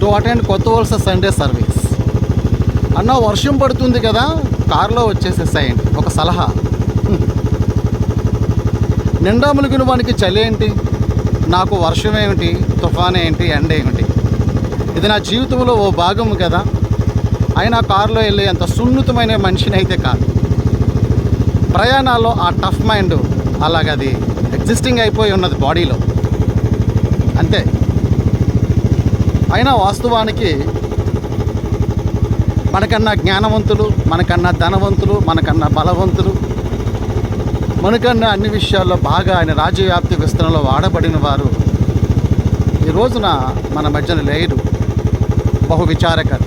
To attend కొత్త వలస Sunday service. అన్న వర్షం పడుతుంది కదా కారులో వచ్చేసేసాయండి. ఒక సలహా. నిండా ములిగిన వానికి చలి ఏంటి నాకు వర్షం ఏమిటి తుఫాన్ ఏంటి ఎండ ఏమిటి ఇది నా జీవితంలో ఓ భాగం కదా. అయినా కారులో వెళ్ళే అంత సున్నితమైన మనిషిని అయితే కాదు. ప్రయాణాల్లో ఆ టఫ్ మైండ్ అలాగది ఎగ్జిస్టింగ్ అయిపోయి ఉన్నది బాడీలో. అంతే. అయినా వాస్తవానికి మనకన్నా జ్ఞానవంతులు మనకన్నా ధనవంతులు మనకన్నా బలవంతులు మనకన్నా అన్ని విషయాల్లో బాగా ఆయన రాజ్యవ్యాప్తి విస్తరణలో వాడబడిన వారు ఈ రోజున మన మధ్యన లేరు. బహు విచారకరు.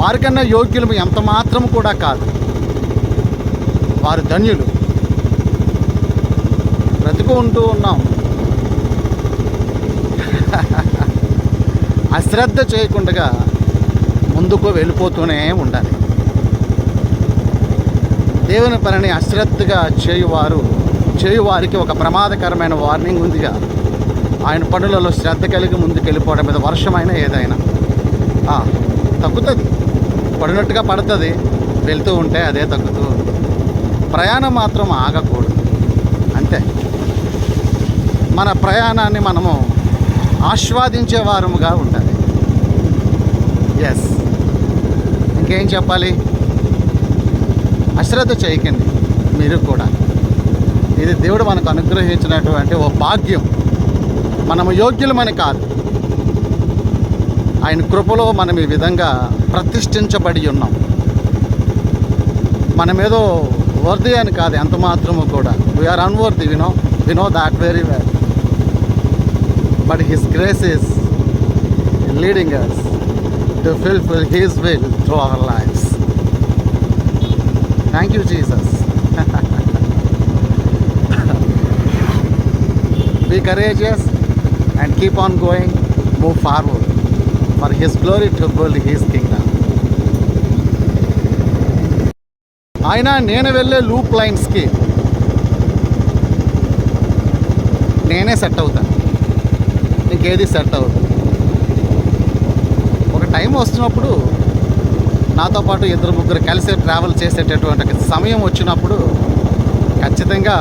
వారికన్నా యోగ్యులు ఎంత మాత్రం కూడా కాదు. వారు ధన్యులు. బ్రతుకు ఉంటూ ఉన్నాం. అశ్రద్ధ చేయకుండా ముందుకు వెళ్ళిపోతూనే ఉండాలి. దేవుని పనిని అశ్రద్ధగా చేయువారు చేయువారికి ఒక ప్రమాదకరమైన వార్నింగ్ ఉందిగా. ఆయన పనులలో శ్రద్ధ కలిగి ముందుకు వెళ్ళిపోవడం మీద వర్షమైనా ఏదైనా. తగ్గుతుంది. పడినట్టుగా పడుతుంది. వెళ్తూ ఉంటే అదే తగ్గుతూ ప్రయాణం మాత్రం ఆగకూడదు. అంతే. మన ప్రయాణాన్ని మనము ఆస్వాదించే వారముగా ఉండాలి. ఎస్ ఇంకేం చెప్పాలి? అశ్రద్ధ చేయకండి. మీరు కూడా. ఇది దేవుడు మనకు అనుగ్రహించినటువంటి ఓ భాగ్యం. మనము యోగ్యులమని కాదు. ఆయన కృపలో మనం ఈ విధంగా ప్రతిష్ఠించబడి ఉన్నాం. మనమేదో వర్ది అని కాదు ఎంత మాత్రము కూడా. We are unworthy we know we know that very well but his grace is leading us to fulfil his will through our lives thank you Jesus be courageous and keep on going move forward for his glory to build his kingdom ఆయన నేను వెళ్ళే loop లైన్స్కి నేనే set అవుతాను. ఇంకేది set అవ్వదు ఒక time వస్తున్నప్పుడు నాతో పాటు ఇద్దరు ముగ్గురు కలిసి ట్రావెల్ చేసేటటువంటి సమయం వచ్చినప్పుడు ఖచ్చితంగా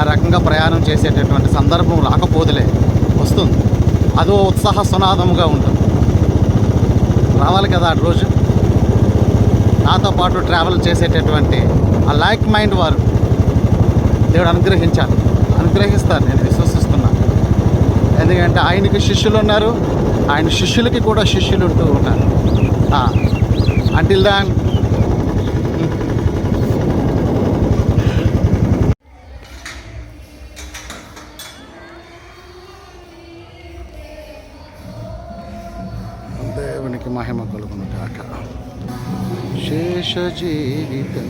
ఆ రకంగా ప్రయాణం చేసేటటువంటి సందర్భం రాకపోదులే వస్తుంది. అదో ఉత్సాహ సునాదముగా ఉంటుంది. రావాలి కదా ఆ రోజు. నాతో పాటు ట్రావెల్ చేసేటటువంటి ఆ లైక్ మైండ్ వారు దేవుడు అనుగ్రహించాలి. అనుగ్రహిస్తారు నేను ఎందుకంటే ఆయనకి శిష్యులు ఉన్నారు. ఆయన శిష్యులకి కూడా శిష్యులు ఉంటూ ఉంటారు. అంటిల్ దాన్ దేవునికి మహిమ కలుగును కాక శేష జీవితం